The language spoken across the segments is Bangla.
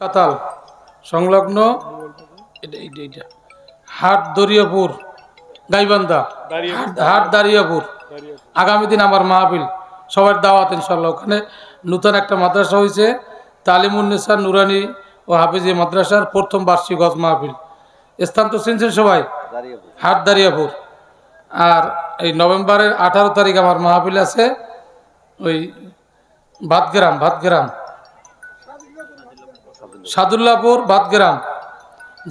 কাতাল সংলগ্ন হাট দরিয়াপুর গাইবান্ধা হাট- হাট দারিয়াপুর আগামী দিন আমার মাহফিল সবার দাওয়াত ইনশাল্লাহ ওখানে নূতন একটা মাদ্রাসা হয়েছে তালিমুন্নেসা নুরানি ও হাফিজি মাদ্রাসার প্রথম বার্ষিক হজ মাহফিল। স্থান তো চিনছেন সবাই? হাট দারিয়াপুর আর এই নভেম্বরের আঠারো তারিখ আমার মাহফিল আছে ওই ভাতগ্রাম ভাতগ্রাম। সাদুল্লাপুর বাদগ্রাম,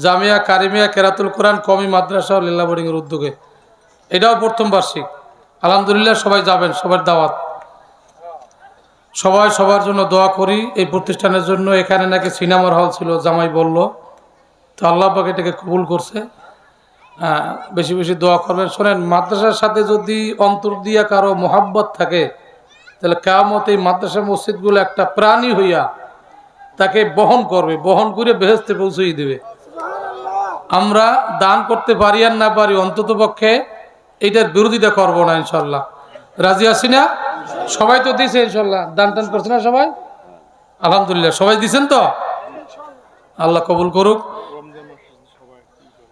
জামিয়া কারিমিয়া কেরাতুল কোরআন কমি মাদ্রাসা ও লীলা বোর্ডিংয়ের উদ্যোগে। এটাও প্রথম বার্ষিক। আলহামদুলিল্লাহ সবাই যাবেন, সবার দাওয়াত। সবাই সবার জন্য দোয়া করি, এই প্রতিষ্ঠানের জন্য। এখানে নাকি সিনেমার হল ছিল, জামাই বলল। তো আল্লাহ পাক এটাকে কবুল করছে। বেশি বেশি দোয়া করবেন। শোনেন, মাদ্রাসার সাথে যদি অন্তর দিয়া কারও মোহাব্বত থাকে, তাহলে কেমত এই মাদ্রাসা মসজিদগুলো একটা প্রাণী হইয়া তাকে বহন করবে বহন করে বেহেস্তে পৌঁছিয়ে দেবে। আমরা দান করতে পারি আর না পারি অন্তত পক্ষে এইটার বিরোধিতা করব না ইনশাল্লাহ। রাজি আছি না? সবাই তো দিছে ইনশাল্লাহ। দান টান করছে না সবাই? আলহামদুলিল্লাহ। সবাই দিছেন তো? আল্লাহ কবুল করুক।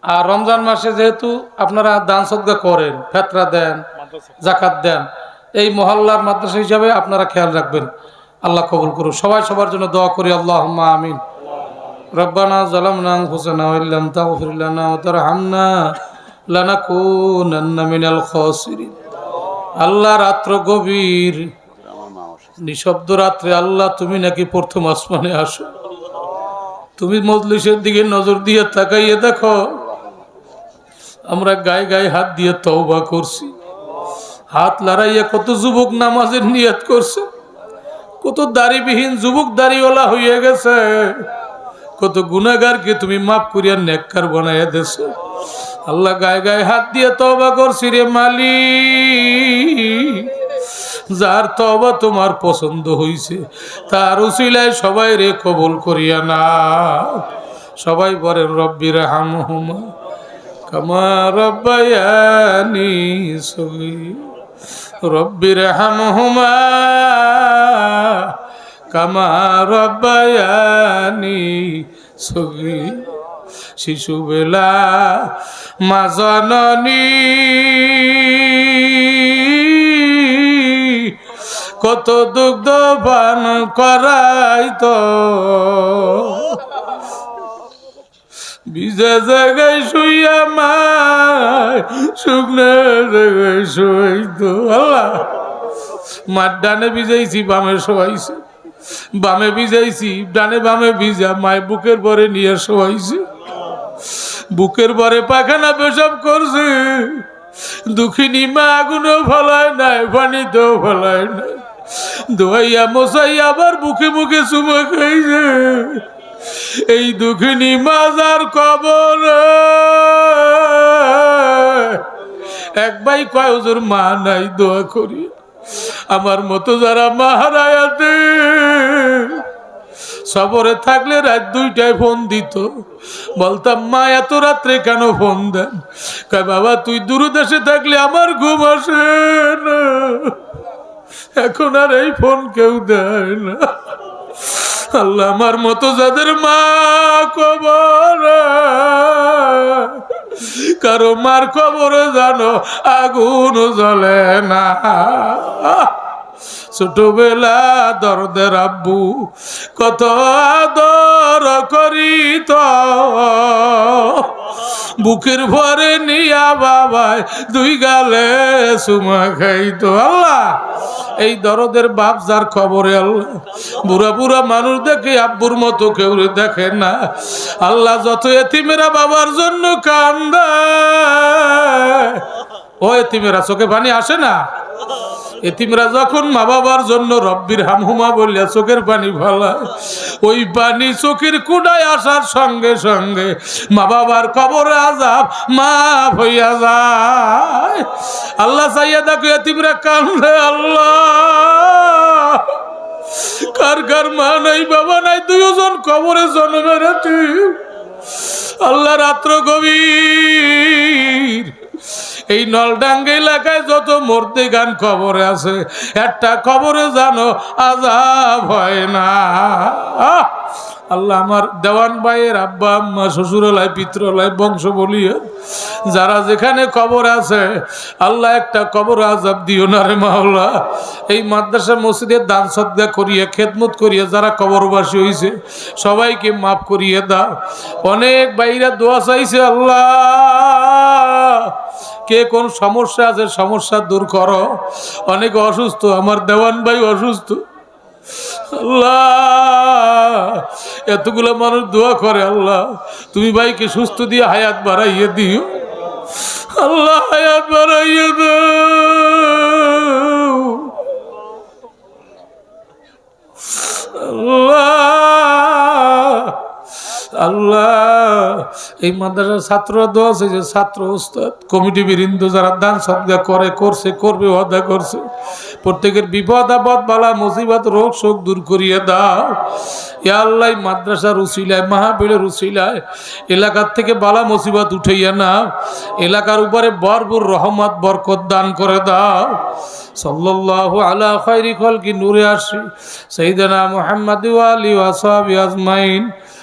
আর রমজান মাসে যেহেতু আপনারা দান সদ্গা করেন ফেতরা দেন জাকাত দেন এই মহল্লার মাদ্রাসা হিসাবে আপনারা খেয়াল রাখবেন। আল্লাহ কবুল করুন সবাই সবার জন্য দোয়া করি আল্লাহ আমিন। রব্বানা জালামনা ওয়া ইল্লাম তাগফির ওয়া তারহামনা লানাকুনান্না মিনাল খাসিরিন। আল্লাহ রাত্র গভীর, নিঃশব্দ রাত্রে আল্লাহ তুমি নাকি প্রথম আসমানে আসো। তুমি মজলিসের দিকে নজর দিয়ে তাকাইয়ে দেখো, আমরা গায়ে গায়ে হাত দিয়ে তওবা করছি। হাত লড়াইয়া কত যুবক নামাজের নিয়াত করছে। কত দাড়িবিহীন যুবক দাড়িওয়ালা হয়ে গেছে। কত গুনাগারকে তুমি মাফ করিয়া নেককার বানাইয়া দেছ আল্লাহ গায়ে গায়ে হাত দিয়ে তবা করছি রে মালি যার তবা তোমার পছন্দ হইছে, তার উসিলায় সবাই রে কবল করিয়া না সবাই বলেন রব্বির হামহুমা কামা রব্বায়ানি সগীর। রব্বির হামহুমা কামা রব্বায়ানি সগীর শিশুবেলা মা জননী। কত দুগ্ধ পান তো। ভিজা জায়গায় শুইয়া মায়, শুকনো জায়গায় শুয়াইতো আল্লাহ মার ডানে ভিজাইছি, বামে শোয়াইছি। বামে ভিজাইছি, ডানে বামে ভিজা, মায় বুকের পরে নিয়ে শোয়াইছি। বুকের পরে পাখানা পেশাব করছে। দুঃখিনী মা আগুনও ফলায় নাই, পানিতেও ফলায় নাই। দোয়াইয়া মশাই আবার বুকে বুকে চুমো খাইছে। এই দুঃখিনী মাজার কবর। এক ভাই কয়, হুজুর, মা নাই, দোয়া করি। আমার মতো যারা মাহারায়াতে সবরে থাকলে রাত দুইটায় ফোন দিত। বলতাম, মা, এত রাত্রে কেন ফোন দেন? কয়, বাবা, তুই দূরদেশে থাকলে আমার ঘুম আসে না। এখন আর এই ফোন কেউ দেয় না। আল্লাহ, আমার মতো যাদের মা কবর কারও মার খবর জানো আগুন জ্বলে না। ছোটবেলা দরদের আব্বু কত আদর করিত। বুকের ভরে নিয়া বাবাই দুই গালে সুমা খাইতো। আল্লাহ, এই দরদের বাপ যার খবরে আল্লাহ, বুড়া বুড়া মানুষ দেখে আব্বুর মতো কেউ দেখে না। আল্লাহ যত এতিমেরা বাবার জন্য কান্দা, ও এতিমেরা, চোখে পানি আসে না? এতিমরা যখন মা বাবার জন্য রব্বির হামহুমা বললে, চোখের পানি ফলায় ওই পানি চোখের কুড়ায় আসার সঙ্গে সঙ্গে মা বাবার কবর আজাব মা হইয়া যায়। আল্লাহ চাইয়া দেখো, এতিমরা কান্দে আল্লাহ, কার কার মা নাই, বাবা নাই দুজন কবরে জন্মের আল্লাহ রাত্র গভীর এই নলডাঙ্গা এলাকায় যত মূর্তি গান খবরে আছে, একটা খবরে জানো, আজাব হয় না। আল্লাহ আমার দেওয়ান ভাইয়ের আব্বা, আম্মা, শ্বশুরালয়, পিত্রালয় বংশ বলিয়ে যারা যেখানে কবর আছে, আল্লাহ একটা কবর আজাব দিও না রে মাওলা। এই মাদ্রাসা মসজিদের দান সদ্গা করিয়ে, খেদমত করিয়ে যারা কবরবাসী হয়েছে সবাইকে মাফ করিয়ে দাও। অনেক বাইরা দোয়া চাইছে আল্লাহ। কে কোন সমস্যা আছে, সমস্যা দূর করো। অনেক অসুস্থ, আমার দেওয়ান ভাই অসুস্থ। আল্লাহ, এতগুলো মানুষ দোয়া করে, আল্লাহ, তুমি ভাইকে সুস্থ দিয়ে হায়াত বাড়াইয়ে দিও। আল্লাহ, হায়াত বাড়াইয়ে দাও। আল্লাহ আল্লাহ এই মাদ্রাসার ছাত্ররা দোয়া যে, ছাত্র উস্তাদ কমিটি বৃন্দ যারা দান সদ্গা করে, করছে, করবে অদা করছে। প্রত্যেকের বিপদ, আপদ, বালা, মুসিবত, রোগ, শোক দূর করিয়ে দাও। ইয়া আল্লাহ মাদ্রাসার উসিলায় মাহাবীরের উসিলায় এলাকার থেকে বালা, মুসিবত উঠাইয়া নাও। এলাকার উপরে বরপুর রহমত, বরকত দান করে দাও। সাল্লাল্লাহু আলা খাইরি খলকি, নূরে আসি সাইয়েদনা মুহাম্মদ আলি ওয়া সাহবি আজমাইন।